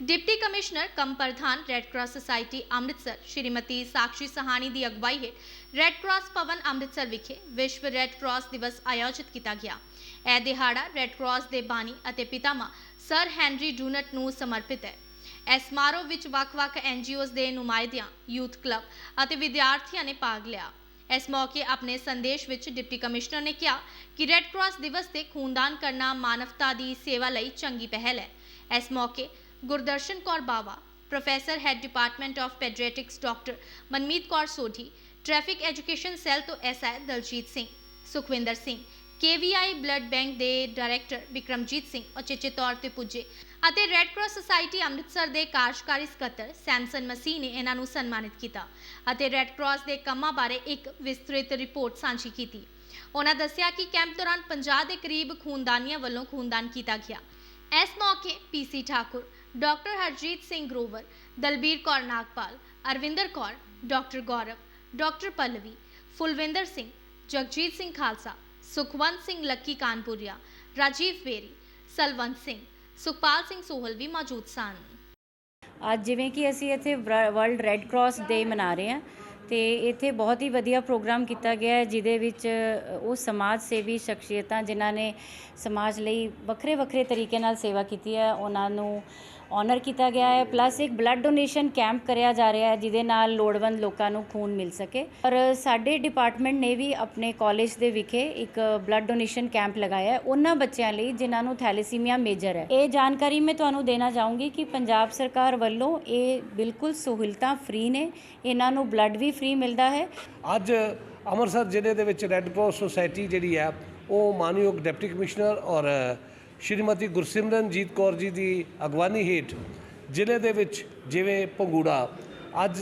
Deputy commissioner cum ਪ੍ਰਧਾਨ red cross society Amritsar, Shrimati Sakshi Sawhney ਦੀ ਅਗਵਾਈ ਹੇਠ red cross ਭਵਨ ਅੰਮ੍ਰਿਤਸਰ ਵਿਖੇ ਵਿਸ਼ਵ ਰੈੱਡ ਕਰਾਸ ਦਿਵਸ ਆਯੋਜਿਤ ਕੀਤਾ ਗਿਆ। ਇਹ ਦਿਹਾੜਾ ਰੈੱਡ ਕਰਾਸ ਦੇ ਬਾਨੀ ਅਤੇ ਪਿਤਾਮਾ ਸਰ ਹੈਨਰੀ ਡੂਨਟ ਨੂੰ ਸਮਰਪਿਤ ਹੈ। ਇਸ ਸਮਾਰੋਹ ਵਿੱਚ ਵੱਖ-ਵੱਖ ਐਨਜੀਓਜ਼ ਦੇ ਨੁਮਾਇੰਦਿਆਂ, ਯੂਥ ਕਲੱਬ ਅਤੇ ਵਿਦਿਆਰਥੀਆਂ ਨੇ ਭਾਗ ਲਿਆ। ਇਸ ਮੌਕੇ ਆਪਣੇ ਸੰਦੇਸ਼ ਵਿੱਚ ਡਿਪਟੀ ਕਮਿਸ਼ਨਰ ਨੇ ਕਿਹਾ ਕਿ ਰੈੱਡ ਕਰਾਸ ਦਿਵਸ ਤੇ ਖੂਨਦਾਨ ਕਰਨਾ ਮਾਨਵਤਾ ਦੀ ਸੇਵਾ ਲਈ ਚੰਗੀ ਪਹਿਲ ਹੈ। ਇਸ ਮੌਕੇ Gurdarshan Kaur Bawa, professor head department of paediatrics doctor Manmeet Kaur Sodhi traffic education cell ਤੋਂ SI Daljit Singh, Sukhwinder Singh KVI blood bank ਦੇ ਡਾਇਰੈਕਟਰ ਵਿਕਰਮਜੀਤ ਸਿੰਘ, ਉਚੇਚੇ ਤੌਰ ਤੇ ਪੁੱਜੇ ਅਤੇ ਰੈੱਡ ਕਰਾਸ ਸੁਸਾਇਟੀ ਅੰਮ੍ਰਿਤਸਰ ਦੇ ਕਾਰਜਕਾਰੀ ਸਕੱਤਰ ਸੈਮਸਨ ਮਸੀਹ ਨੇ ਇਹਨਾਂ ਨੂੰ ਸਨਮਾਨਿਤ ਕੀਤਾ ਅਤੇ ਰੈੱਡ ਕਰਾਸ ਦੇ ਕੰਮਾਂ ਬਾਰੇ ਇੱਕ ਵਿਸਤ੍ਰਿਤ ਰਿਪੋਰਟ ਸਾਂਝੀ ਕੀਤੀ। ਉਹਨਾਂ ਦੱਸਿਆ ਕਿ ਕੈਂਪ ਦੌਰਾਨ 50 ਦੇ ਕਰੀਬ ਖੂਨਦਾਨੀਆਂ ਵੱਲੋਂ ਖੂਨਦਾਨ ਕੀਤਾ ਗਿਆ। ਇਸ ਮੌਕੇ PC Thakur doctor Harjeet Singh Grover Dalbir Kaur Nagpal Arvinder Kaur doctor Gaurav doctor Pallavi Phulwinder Singh Jagjit Singh Khalsa Sukhwant Singh Lucky Kanpuria Rajiv Beri Salwant Singh Sukhpal Singh Sohal ਵੀ ਮੌਜੂਦ ਸਨ। ਅੱਜ ਜਿਵੇਂ ਕਿ ਅਸੀਂ ਇੱਥੇ world red cross ਡੇ ਮਨਾ ਰਹੇ ਹਾਂ, ਤੇ ਇੱਥੇ ਬਹੁਤ ਹੀ ਵਧੀਆ ਪ੍ਰੋਗਰਾਮ ਕੀਤਾ ਗਿਆ ਹੈ, ਜਿਹਦੇ ਵਿੱਚ ਉਹ ਸਮਾਜ ਸੇਵੀ ਸ਼ਖਸੀਅਤਾਂ ਜਿਨ੍ਹਾਂ ਨੇ ਸਮਾਜ ਲਈ ਵੱਖਰੇ ਵੱਖਰੇ ਤਰੀਕੇ ਨਾਲ ਸੇਵਾ ਕੀਤੀ ਹੈ, ਉਹਨਾਂ ਨੂੰ ਔਨਰ ਕੀਤਾ ਗਿਆ ਹੈ। ਪਲੱਸ ਇੱਕ ਬਲੱਡ ਡੋਨੇਸ਼ਨ ਕੈਂਪ ਕਰਿਆ ਜਾ ਰਿਹਾ ਹੈ, ਜਿਹਦੇ ਨਾਲ ਲੋੜਵੰਦ ਲੋਕਾਂ ਨੂੰ ਖੂਨ ਮਿਲ ਸਕੇ। ਪਰ ਸਾਡੇ ਡਿਪਾਰਟਮੈਂਟ ਨੇ ਵੀ ਆਪਣੇ ਕਾਲਜ ਦੇ ਵਿਖੇ ਇੱਕ ਬਲੱਡ ਡੋਨੇਸ਼ਨ ਕੈਂਪ ਲਗਾਇਆ ਹੈ। ਉਹਨਾਂ ਬੱਚਿਆਂ ਲਈ ਜਿਨ੍ਹਾਂ ਨੂੰ ਥੈਲੇਸੀਮੀਆ ਮੇਜਰ ਹੈ। ਇਹ ਜਾਣਕਾਰੀ ਮੈਂ ਤੁਹਾਨੂੰ ਦੇਣਾ ਚਾਹੂੰਗੀ ਕਿ ਪੰਜਾਬ ਸਰਕਾਰ ਵੱਲੋਂ ਇਹ ਬਿਲਕੁਲ ਸਹੂਲਤਾਂ ਫ੍ਰੀ ਨੇ। ਇਹਨਾਂ ਨੂੰ ਬਲੱਡ ਵੀ ਫ੍ਰੀ ਮਿਲਦਾ ਹੈ। ਅੱਜ ਅੰਮ੍ਰਿਤਸਰ ਜ਼ਿਲ੍ਹੇ ਦੇ ਵਿੱਚ ਰੈੱਡ ਕਰਾਸ ਸੁਸਾਇਟੀ ਜਿਹੜੀ ਹੈ, ਉਹ ਮਾਨਯੋਗ ਡਿਪਟੀ ਕਮਿਸ਼ਨਰ ਔਰ ਸ਼੍ਰੀਮਤੀ ਗੁਰਸਿਮਰਨਜੀਤ ਕੌਰ ਜੀ ਦੀ ਅਗਵਾਨੀ ਹੇਠ ਜ਼ਿਲ੍ਹੇ ਦੇ ਵਿੱਚ ਜਿਵੇਂ ਪੰਗੂੜਾ ਅੱਜ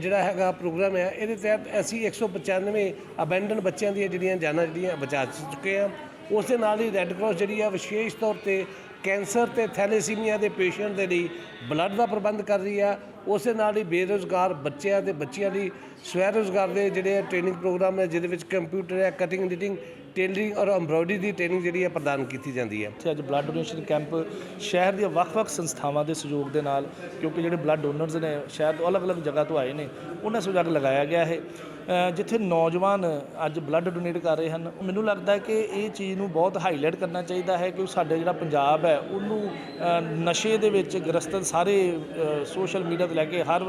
ਜਿਹੜਾ ਹੈਗਾ ਪ੍ਰੋਗਰਾਮ ਹੈ, ਇਹਦੇ ਤਹਿਤ ਅਸੀਂ 195 ਅਬੈਂਡਨ ਬੱਚਿਆਂ ਦੀਆਂ ਜਿਹੜੀਆਂ ਜਾਨਾਂ ਜਿਹੜੀਆਂ ਬਚਾ ਚੁੱਕੇ ਹਾਂ। ਉਸ ਦੇ ਨਾਲ ਹੀ ਰੈੱਡ ਕਰਾਸ ਜਿਹੜੀ ਆ ਵਿਸ਼ੇਸ਼ ਤੌਰ ਤੇ ਕੈਂਸਰ ਤੇ ਥੈਲੇਸੀਮੀਆ ਦੇ ਪੇਸ਼ੈਂਟ ਦੇ ਲਈ ਬਲੱਡ ਦਾ ਪ੍ਰਬੰਧ ਕਰ ਰਹੀ ਆ। ਉਸ ਦੇ ਨਾਲ ਹੀ ਬੇਰੁਜ਼ਗਾਰ ਬੱਚਿਆਂ ਤੇ ਬੱਚੀਆਂ ਲਈ ਸਵੈ ਰੁਜ਼ਗਾਰ ਦੇ ਜਿਹੜੇ ਟ੍ਰੇਨਿੰਗ ਪ੍ਰੋਗਰਾਮ ਹੈ, ਜਿਹਦੇ ਵਿੱਚ ਕੰਪਿਊਟਰ ਹੈ ਕਟਿੰਗ ਐਡੀਟਿੰਗ ਟੇਲਰਿੰਗ ਔਰ ਐਮਬ੍ਰੋਇਡਰੀ ਦੀ ਟ੍ਰੇਨਿੰਗ ਜਿਹੜੀ ਹੈ ਪ੍ਰਦਾਨ ਕੀਤੀ ਜਾਂਦੀ ਹੈ। ਇੱਥੇ ਅੱਜ ਬਲੱਡ ਡੋਨੇਸ਼ਨ ਕੈਂਪ ਸ਼ਹਿਰ ਦੀਆਂ ਵੱਖ-ਵੱਖ ਸੰਸਥਾਵਾਂ ਦੇ ਸਹਿਯੋਗ ਦੇ ਨਾਲ, ਕਿਉਂਕਿ ਜਿਹੜੇ ਬਲੱਡ ਡੋਨਰਸ ਨੇ, ਸ਼ਹਿਰ ਤੋਂ ਅਲੱਗ-ਅਲੱਗ ਜਗ੍ਹਾ ਤੋਂ ਆਏ ਨੇ, ਉਹਨਾਂ ਸਹਿਯੋਗ ਲਗਾਇਆ ਗਿਆ ਹੈ। ਜਿੱਥੇ ਨੌਜਵਾਨ ਅੱਜ ਬਲੱਡ ਡੋਨੇਟ ਕਰ ਰਹੇ ਹਨ ਮੈਨੂੰ ਲੱਗਦਾ ਹੈ ਕਿ ਇਹ ਚੀਜ਼ ਨੂੰ ਬਹੁਤ ਹਾਈਲਾਈਟ ਕਰਨਾ ਚਾਹੀਦਾ ਹੈ ਕਿ ਸਾਡਾ ਜਿਹੜਾ ਪੰਜਾਬ ਹੈ, ਉਹਨੂੰ ਨਸ਼ੇ ਦੇ ਵਿੱਚ ਗ੍ਰਸਤ ਸਾਰੇ ਸੋਸ਼ਲ ਮੀਡੀਆ ਤੋਂ ਲੈ ਕੇ ਹਰ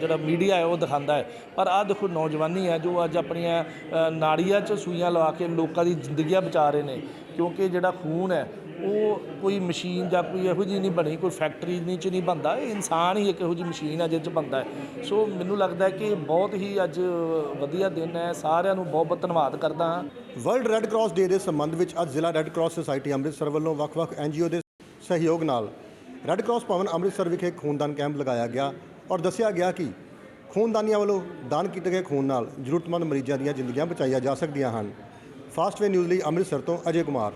ਜਿਹੜਾ ਮੀਡੀਆ ਹੈ ਉਹ ਦਿਖਾਉਂਦਾ ਹੈ। ਪਰ ਆਹ ਦੇਖੋ ਨੌਜਵਾਨੀ ਹੈ ਜੋ ਅੱਜ ਆਪਣੀਆਂ ਨਾੜੀਆਂ 'ਚ ਸੂਈਆਂ ਲਵਾ ਕੇ ਲੋਕਾਂ ਦੀ ਜ਼ਿੰਦਗੀਆਂ ਬਚਾ ਰਹੇ ਨੇ। ਕਿਉਂਕਿ ਜਿਹੜਾ ਖੂਨ ਹੈ, ਉਹ ਕੋਈ ਮਸ਼ੀਨ ਜਾਂ ਕੋਈ ਇਹੋ ਜਿਹੀ ਨਹੀਂ ਬਣੀ, ਕੋਈ ਫੈਕਟਰੀ ਨਹੀਂ ਚ ਨਹੀਂ ਬਣਦਾ। ਇਹ ਇਨਸਾਨ ਹੀ ਇੱਕ ਇਹੋ ਜਿਹੀ ਮਸ਼ੀਨ ਹੈ ਜਿਹਦੇ ਚ ਬਣਦਾ ਹੈ। ਸੋ ਮੈਨੂੰ ਲੱਗਦਾ ਹੈ ਕਿ ਬਹੁਤ ਹੀ ਅੱਜ ਵਧੀਆ ਦਿਨ ਹੈ। ਸਾਰਿਆਂ ਨੂੰ ਬਹੁਤ ਬਹੁਤ ਧੰਨਵਾਦ ਕਰਦਾ ਹਾਂ। ਵਰਲਡ ਰੈੱਡ ਕਰਾਸ ਡੇ ਦੇ ਸੰਬੰਧ ਵਿੱਚ ਅੱਜ ਜ਼ਿਲ੍ਹਾ ਰੈੱਡ ਕਰਾਸ ਸੁਸਾਇਟੀ ਅੰਮ੍ਰਿਤਸਰ ਵੱਲੋਂ ਵੱਖ-ਵੱਖ ਐਨਜੀਓ ਦੇ ਸਹਿਯੋਗ ਨਾਲ ਰੈੱਡ ਕਰਾਸ ਭਵਨ ਅੰਮ੍ਰਿਤਸਰ ਵਿਖੇ ਖੂਨਦਾਨ ਕੈਂਪ ਲਗਾਇਆ ਗਿਆ ਔਰ ਦੱਸਿਆ ਗਿਆ ਕਿ ਖੂਨਦਾਨੀਆਂ ਵੱਲੋਂ ਦਾਨ ਕੀਤੇ ਗਏ ਖੂਨ ਨਾਲ ਜ਼ਰੂਰਤਮੰਦ ਮਰੀਜ਼ਾਂ ਦੀਆਂ ਜ਼ਿੰਦਗੀਆਂ ਬਚਾਈਆਂ ਜਾ ਸਕਦੀਆਂ ਹਨ। ਫਾਸਟ ਵੇ ਨਿਊਜ਼ ਲਈ ਅੰਮ੍ਰਿਤਸਰ ਤੋਂ ਅਜੇ ਕੁਮਾਰ।